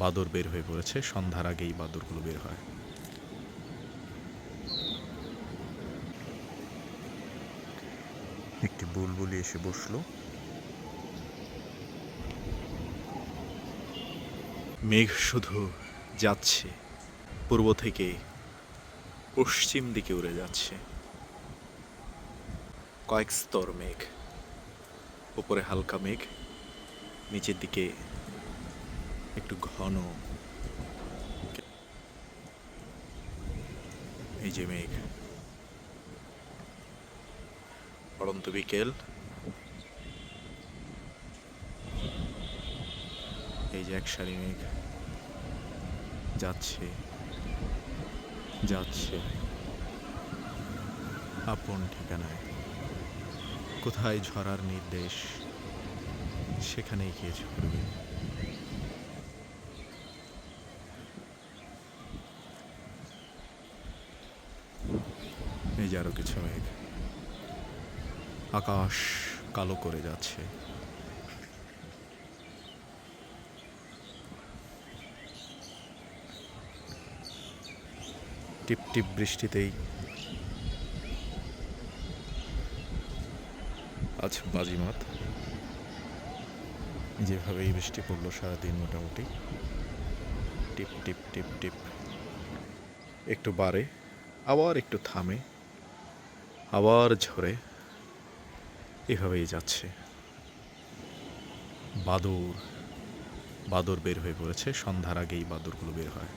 বাদর বের হয়ে পড়েছে। সন্ধ্যার আগেই বাদরগুলো বের হয়। একটি বুলবুলি এসে বসল। মেঘ শুধু যাচ্ছে, পূর্ব থেকে পশ্চিম দিকে উড়ে যাচ্ছে। কয়েক স্তর মেঘ, উপরে হালকা মেঘ, নিচের দিকে একটু ঘন। এই যে মেঘ। পড়ন্ত বিকেল। এই যে এক সারি মেঘ। যাচ্ছে। যাচ্ছে। আপন ঠিকানায়। কোথায় ঝরার নির্দেশ? সেখানেই গিয়ে ঝরবে এই যে আরও কিছু মেঘ। আকাশ কালো করে যাচ্ছে। টিপ টিপ বৃষ্টিতেই আজ বাজিমাত যেভাবেই বৃষ্টি পড়ল সারাদিন মোটামুটি, টিপ টিপ টিপ টিপ। একটু বাড়ে, আবার একটু থামে। আবার ঝরে এভাবেই যাচ্ছে। বাদর বাদর বের হয়ে পড়েছে। সন্ধ্যার আগেই বাদরগুলো বের হয়।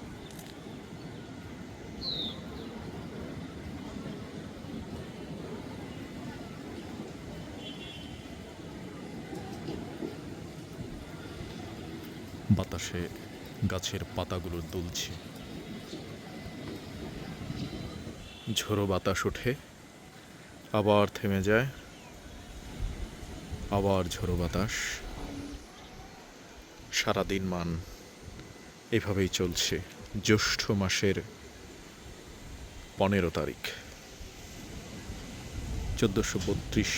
বাতাসে গাছের পাতাগুলো দুলছে। ঝোড়ো বাতাস ওঠে। আবার থেমে যায়, আবার ঝোড়ো বাতাস। সারাদিন মান এভাবেই চলছে, জ্যৈষ্ঠ মাসের পনেরো তারিখ। চোদ্দোশো বত্রিশ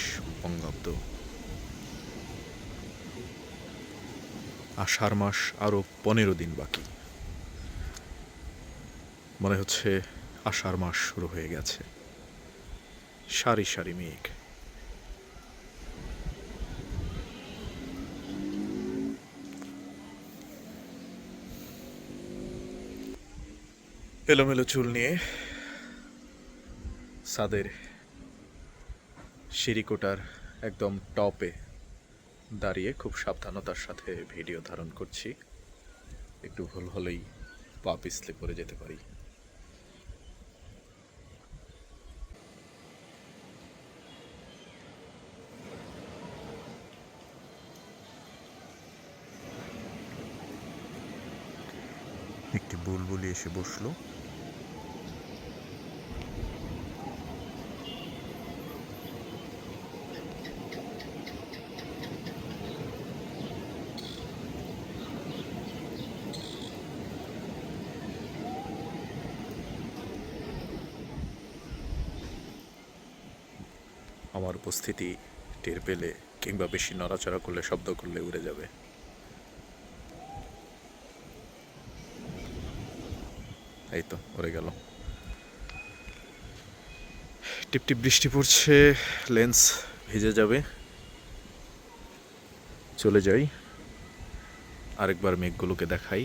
বঙ্গাব্দ। আষাঢ় মাস আরও পনেরো দিন বাকি। মনে হচ্ছে আষাঢ় মাস শুরু হয়ে গেছে। সারি সারি মেঘ। এলোমেলো চুল নিয়ে সাদের সিঁড়িকোটার একদম টপে দাঁড়িয়ে খুব সাবধানতার সাথে ভিডিও ধারণ করছি। একটু ভুল হলেই পা পিছলে পড়ে যেতে পারি। একটি বুলবুলি এসে বসল। আমার উপস্থিতি টের পেলে কিংবা বেশি নড়াচড়া করলে শব্দ করলে উড়ে যাবে। এই তো উড়ে গেল টিপটিপ বৃষ্টি পড়ছে, লেন্স ভিজে যাবে। চলে যাই, আরেকবার মেঘগুলোকে দেখাই।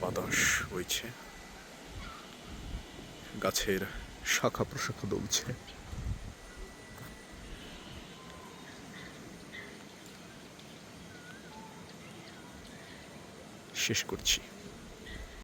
বাতাস হয়েছে গাছের শাখা প্রশাখা দলছে। শেষ করছি।